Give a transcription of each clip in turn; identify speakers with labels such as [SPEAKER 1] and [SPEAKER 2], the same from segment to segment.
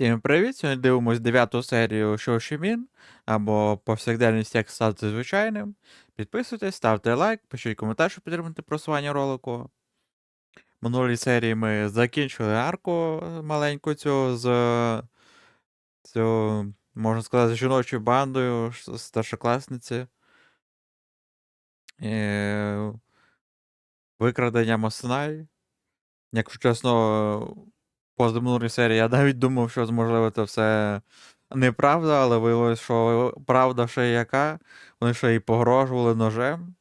[SPEAKER 1] Всім привіт! Сьогодні дивимось дев'яту серію Шошімін або повсякденність як стати звичайним. Підписуйтесь, ставте лайк, пишіть коментар, щоб підтримати просування ролику. Минулій серії ми закінчили арку маленьку цю з цю, можна сказати, жіночою бандою старшокласниці. І... Викрадення Мосинай. Якщо чесно, поза минулій серії я навіть думав, що можливо це все неправда, але виявилось, що правда ще яка. Вони ще й погрожували ножем.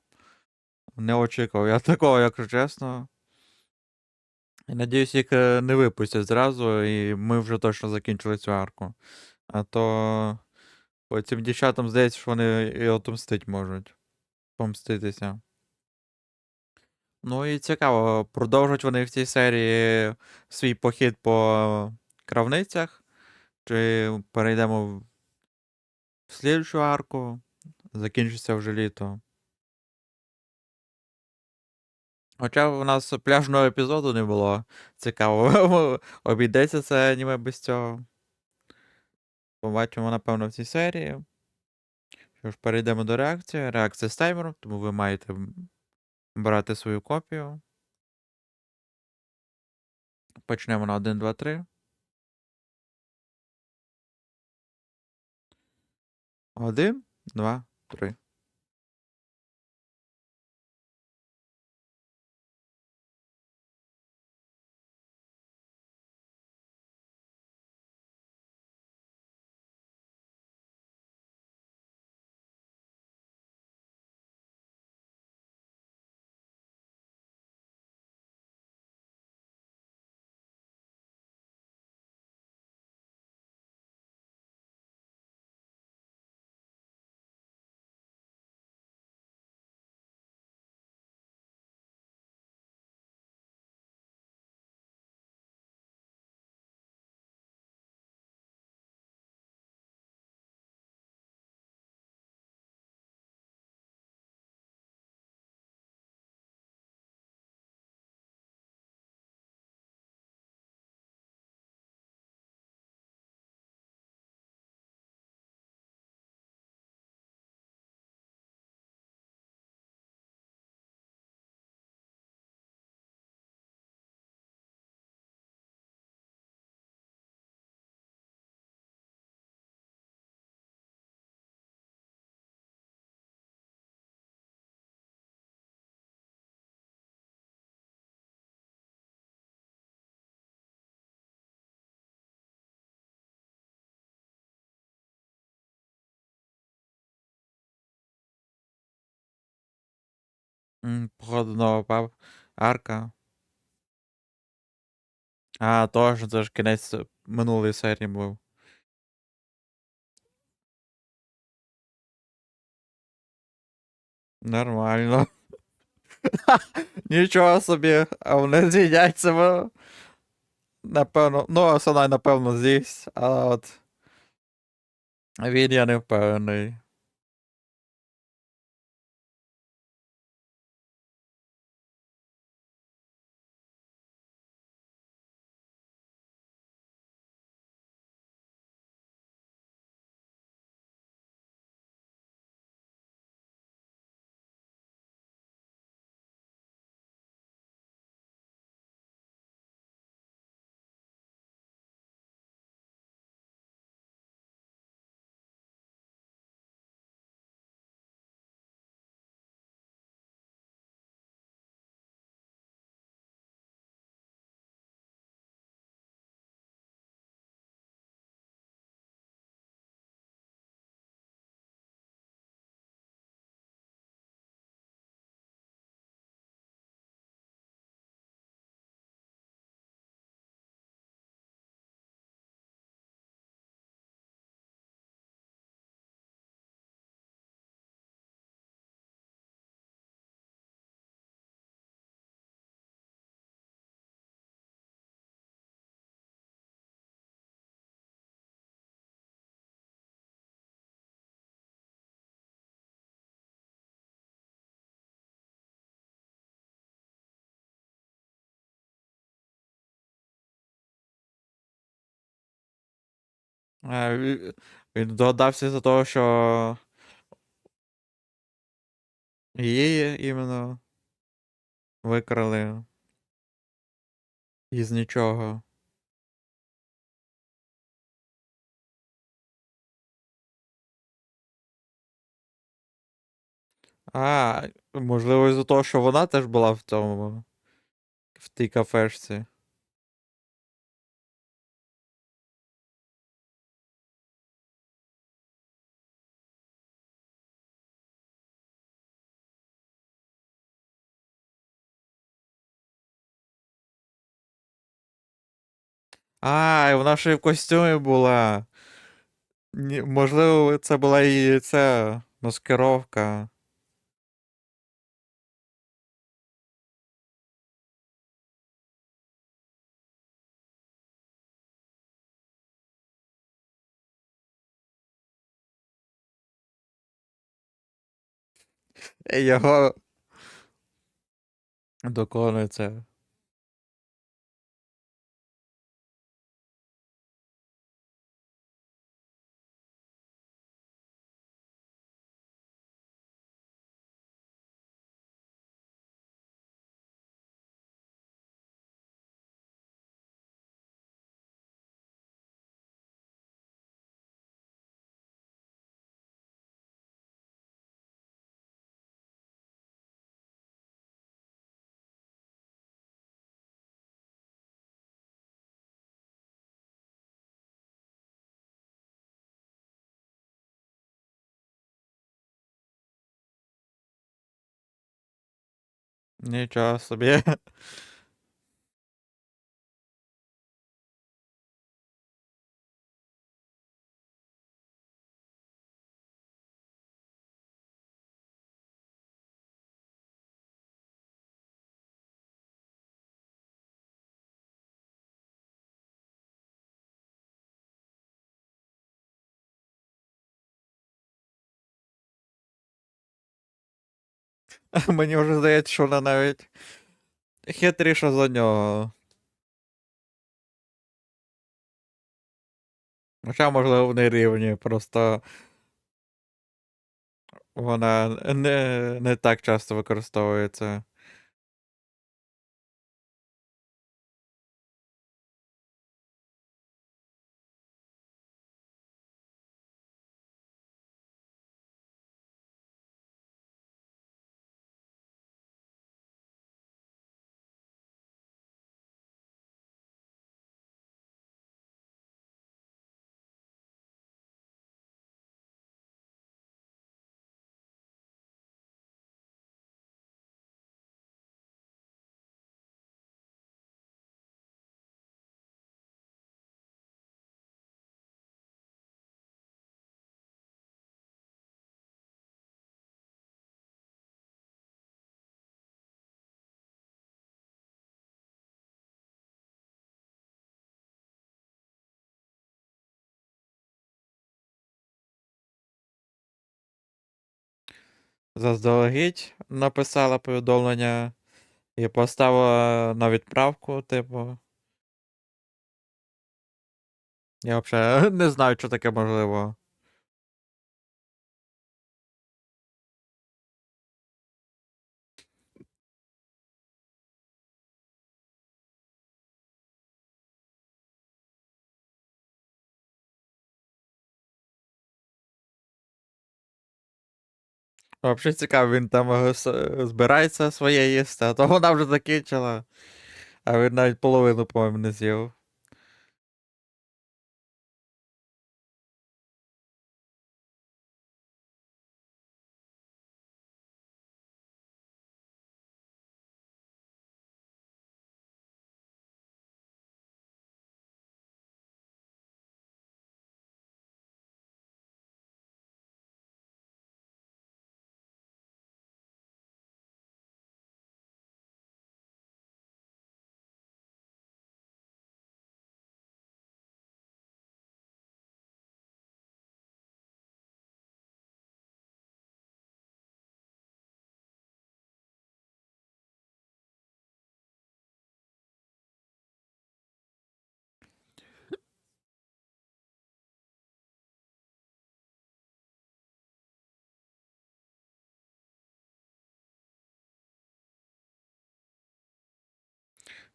[SPEAKER 1] Не очікував я такого, якщо чесно. Надіюсь, їх е, не випустять зразу, і ми вже точно закінчили цю арку. А то по цим дівчатам здається, що вони і отомстить можуть. Помститися. Ну і цікаво, продовжать вони в цій серії свій похід по крамницях, чи перейдемо в слідчу арку, закінчиться вже літо. Хоча в нас пляжного епізоду не було. Цікаво, обійдеться це аніме без цього. Побачимо, напевно, в цій серії. Що ж, перейдемо до реакції. Реакція з таймером, тому ви маєте брати свою копію. Почнемо на 1, 2, 3. Один, два, три. М, Походу нова пап. Арка. А, точно, це ж кінець минулої серії був. Нормально. Нічого собі, а вони з'їдять себе. Напевно. Ну, Асанай, напевно, з'їсть, а от. Він я не впевнений. Він догадався за того, що її іменно викрали із нічого. А, можливо, із-за того, що вона теж була в тому. В тій кафешці. А, вона ще й в костюмі була. Можливо, це була її ця маскировка. Його доконує Нічого собі. Мені вже здається, що вона навіть хитріша за нього. Хоча, можливо, не рівні, просто вона не, не так часто використовується. Заздалегідь написала повідомлення і поставила на відправку, типу. Я взагалі не знаю, що таке можливо. Взагалі цікаво, він там е, збирається своє їсти, а то вона вже закінчила. А він навіть половину, по-моєму, не з'їв.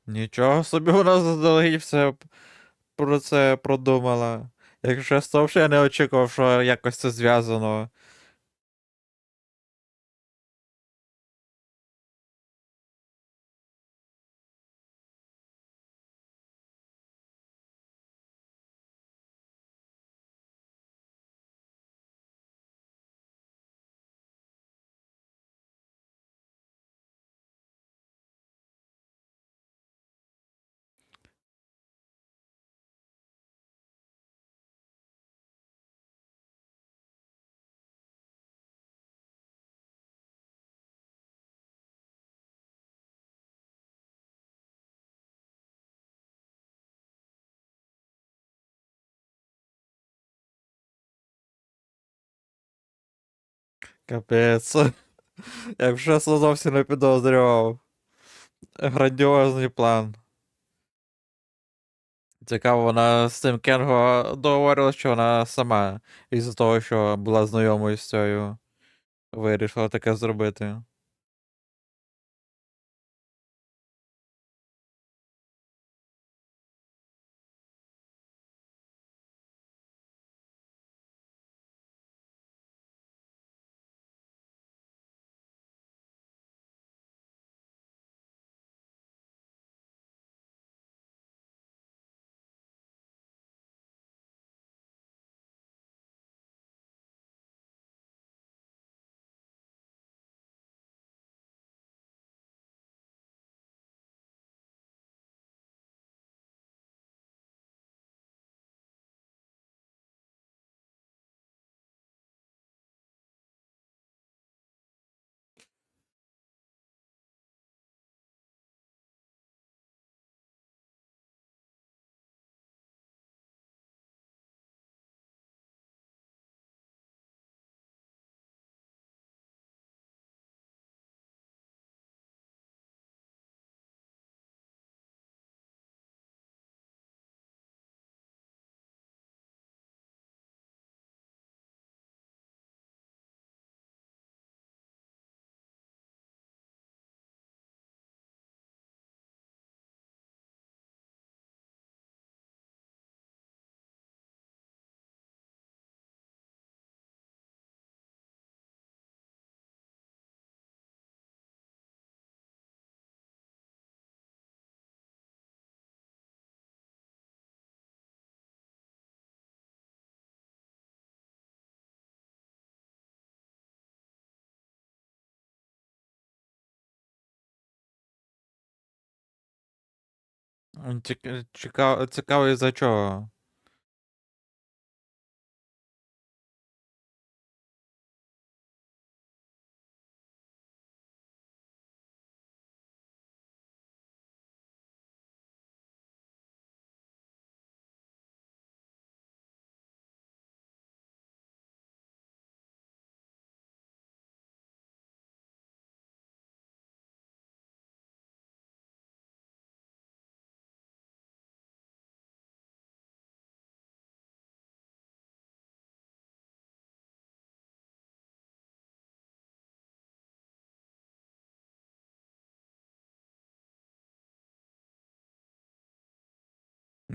[SPEAKER 1] Нічого собі вона заздалегідь все про це продумала. Якщо я не очікував, що якось це зв'язано. Капець. Я чесно зовсім не підозрював. Грандіозний план. Цікаво, вона з цим Кенго договорила, що вона сама із-за того, що була знайомою з цією, вирішила таке зробити. Цікаво, цікаво із-за чого.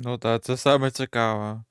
[SPEAKER 1] Ну так, це саме цікаве.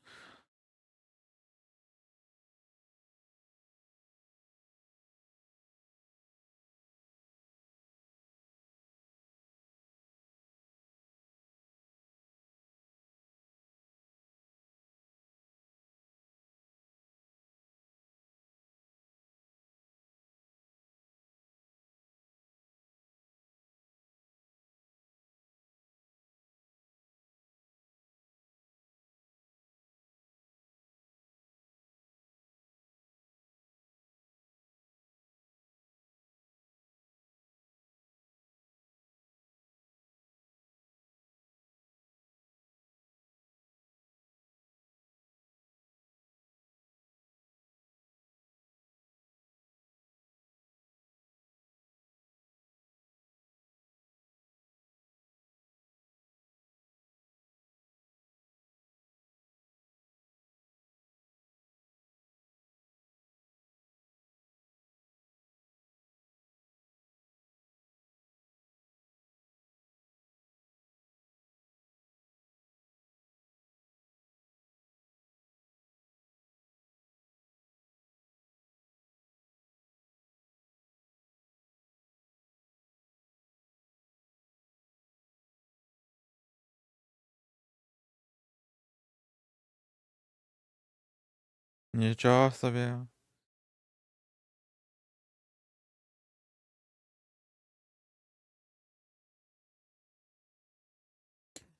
[SPEAKER 1] Нічого собі.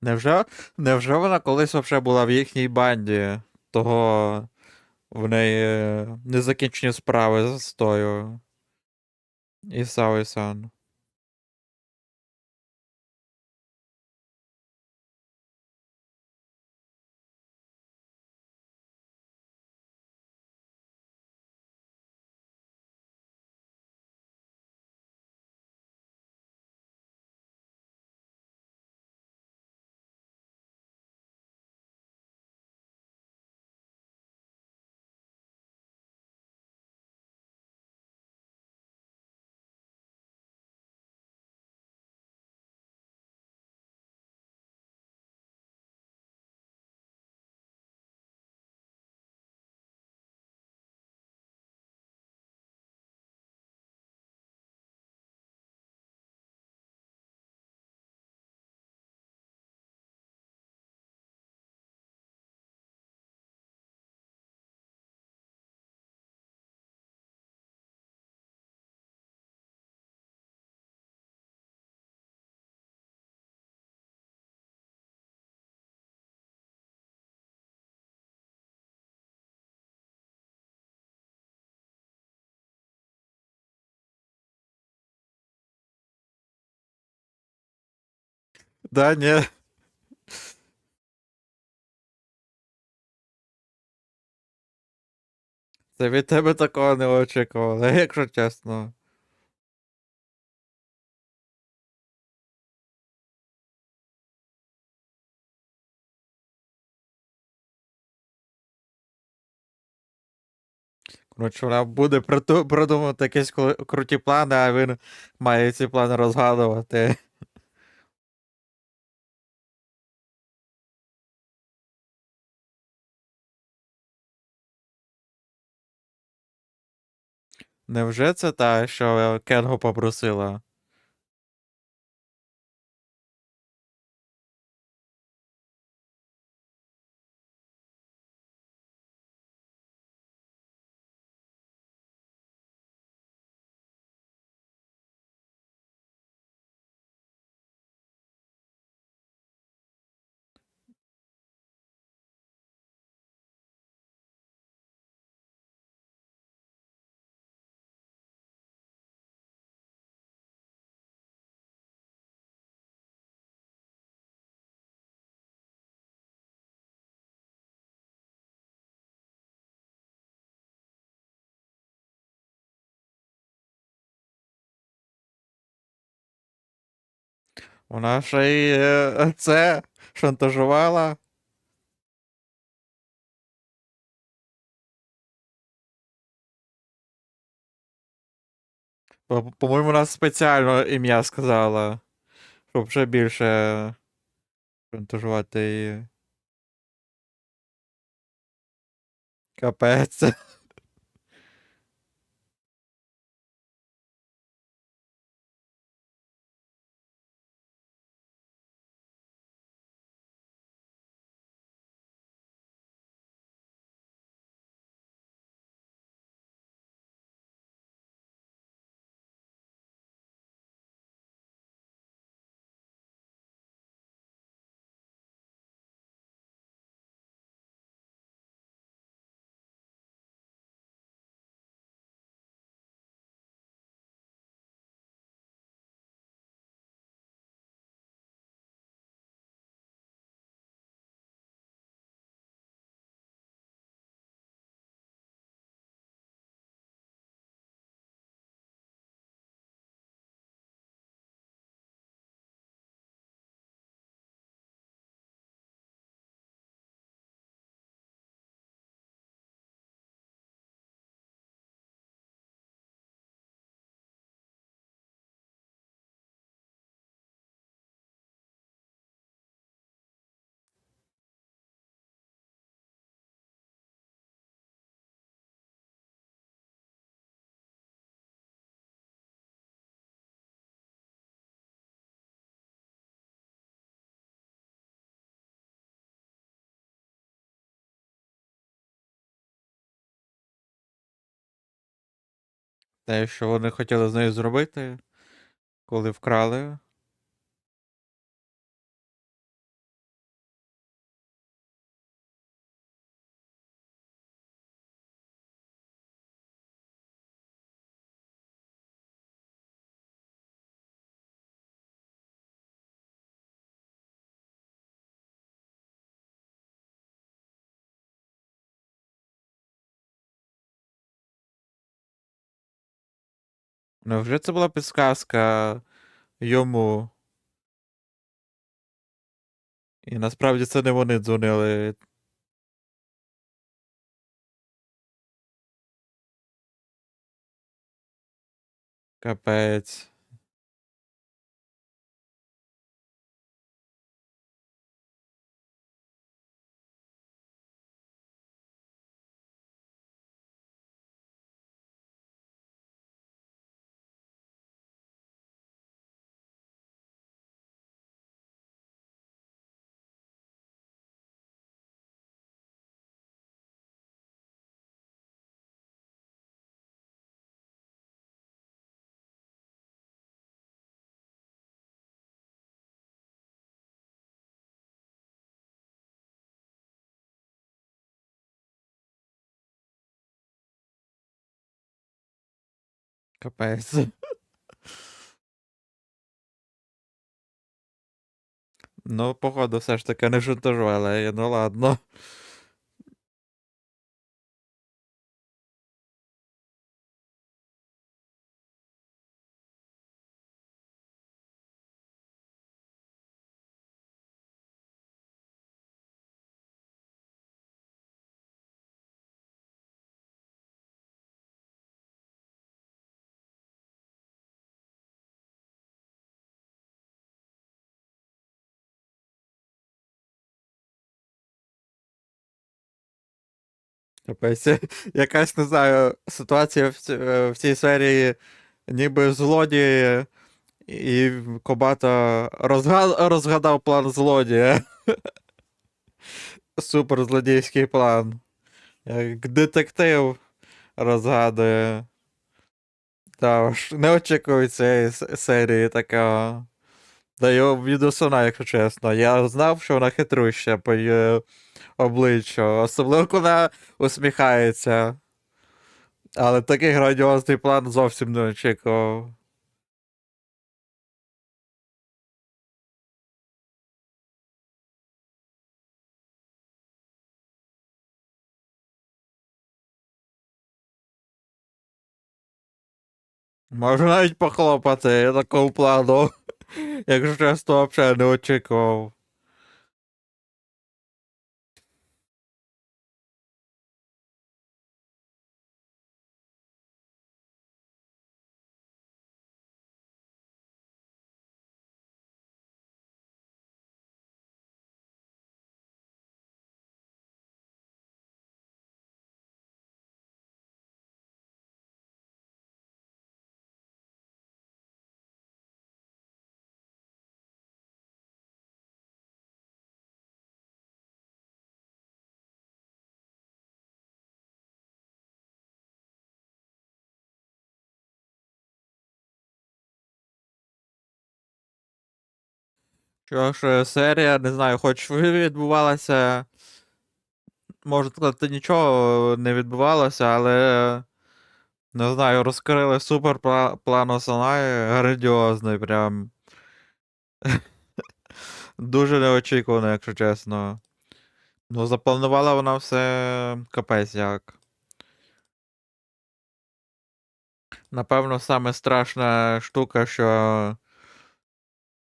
[SPEAKER 1] Невже, невже вона колись вообще була в їхній банді? Того в неї е, незакінчені справи з тою. Ісао сан Да, ні. Це від тебе такого не очікували, якщо чесно. Коротше, вона буде придумувати якісь кру- круті плани, а він має ці плани розгадувати. Невже це та, що Кенго попросила? Вона ще й е, це шантажувала. По- По-моєму, вона спеціально ім'я сказала, щоб ще більше шантажувати її. Капець. Те, що вони хотіли з нею зробити, коли вкрали. Невже це була підсказка йому? І насправді це не вони дзвонили. Капець. Капець. Ну, походу, все ж таки не шантажували, ну ладно. Капець. Якась, не знаю, ситуація в, е, в цій серії, ніби злодії, і Кобата розгад... розгадав план злодія. Суперзлодійський план. Як детектив розгадує. Та не очікую цієї серії такого. Да його від якщо чесно. Я знав, що вона хитруща по її обличчю. Особливо, коли усміхається. Але такий грандіозний план зовсім не очікував. Можу навіть похлопати такого плану. Якщо чесно, взагалі не очікував. Що ж, е, серія, не знаю, хоч відбувалася. Можна сказати, нічого не відбувалося, але. Не знаю, розкрили супер план Осанай, грандіозний, прям. Дуже неочікувано, якщо чесно. Ну, запланувала вона все капець як. Напевно, саме страшна штука, що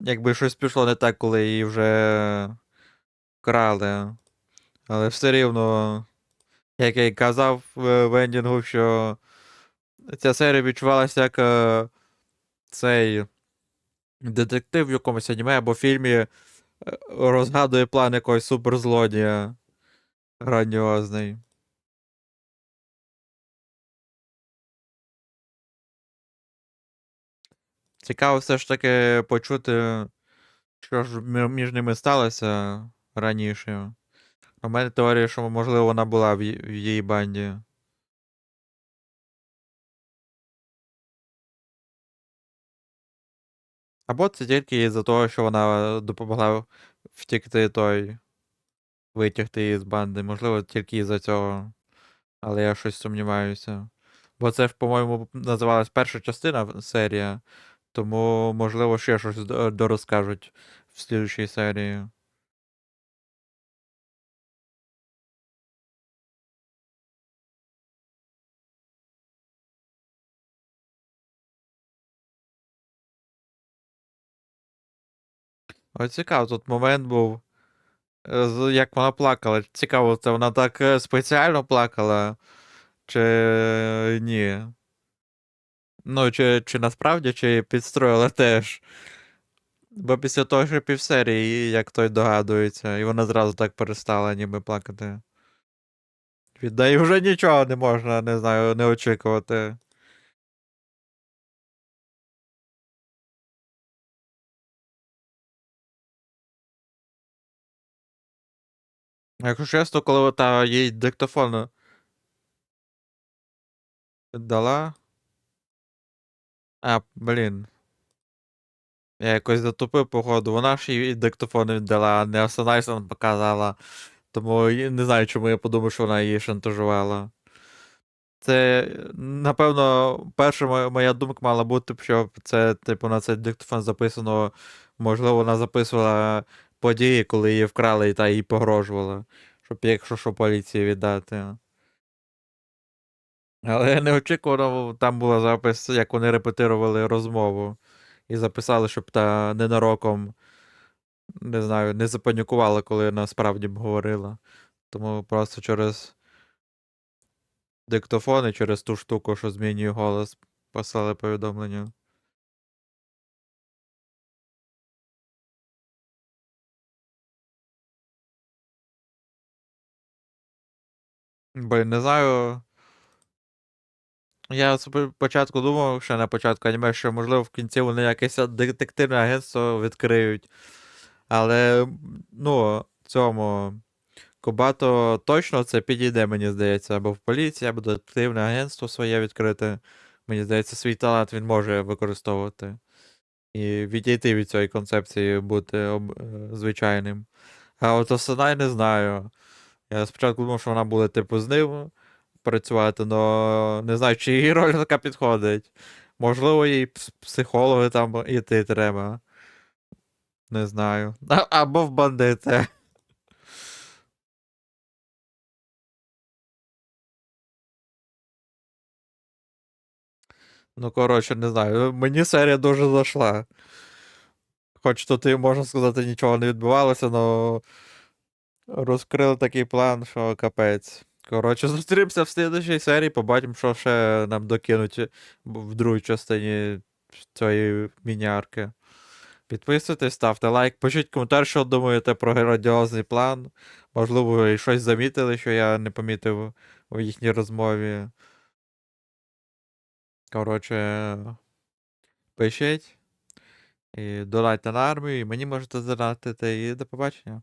[SPEAKER 1] якби щось пішло не так, коли її вже крали. Але все рівно, як я й казав в ендінгу, що ця серія відчувалася як е, цей детектив в якомусь аніме або фільмі е, розгадує план якогось суперзлодія. Грандіозний. Цікаво все ж таки почути, що ж між ними сталося раніше. У мене теорія, що можливо вона була в її банді. Або це тільки із-за того, що вона допомогла втікти той, витягти її з банди. Можливо, тільки із-за цього. Але я щось сумніваюся. Бо це ж, по-моєму, називалась перша частина серія. Тому, можливо, ще щось дорозкажуть в слідчій серії. Ось цікаво, тут момент був. е, Як вона плакала. Цікаво, це вона так е, спеціально плакала, чи ні? Ну, чи, чи насправді, чи підстроїла теж. Бо після того, що півсерії, як той догадується, і вона зразу так перестала ніби плакати. Від неї вже нічого не можна, не знаю, не очікувати. Якщо чесно, коли та їй диктофон дала. А, блін. Я якось затупив, походу. Вона ж їй диктофон віддала, а не Осанайсон показала. Тому не знаю, чому я подумав, що вона її шантажувала. Це, напевно, перша моя, моя думка мала бути, що це, типу, на цей диктофон записано. Можливо, вона записувала події, коли її вкрали і та їй погрожувала. Щоб, якщо що, поліції віддати. Але неочікувано там була запис, як вони репетирували розмову. І записали, щоб та ненароком, не знаю, не запанікувала, коли насправді б говорила. Тому просто через диктофон і через ту штуку, що змінює голос, послали повідомлення. Бо не знаю. Я спочатку думав, ще на початку аніме, що можливо в кінці вони якесь детективне агентство відкриють. Але, ну, цьому Кобато точно це підійде, мені здається, або в поліції, або детективне агентство своє відкрите. Мені здається, свій талант він може використовувати. І відійти від цієї концепції бути об... е, звичайним. А от Осанай не знаю. Я спочатку думав, що вона буде, типу, з ним працювати, але не знаю, чи її роль така підходить. Можливо, їй психологи там іти треба. Не знаю. А, або в бандити. Ну, коротше, не знаю. Мені серія дуже зайшла. Хоч тут і можна сказати, нічого не відбувалося, але розкрили такий план, що капець. Коротше, зустрімося в слідчій серії, побачимо, що ще нам докинуть в другій частині цієї міні-арки. Підписуйтесь, ставте лайк, пишіть коментар, що думаєте про грандіозний план. Можливо, ви щось замітили, що я не помітив у їхній розмові. Коротше, пишіть. І донайте на армію, і мені можете задонатити. І до побачення.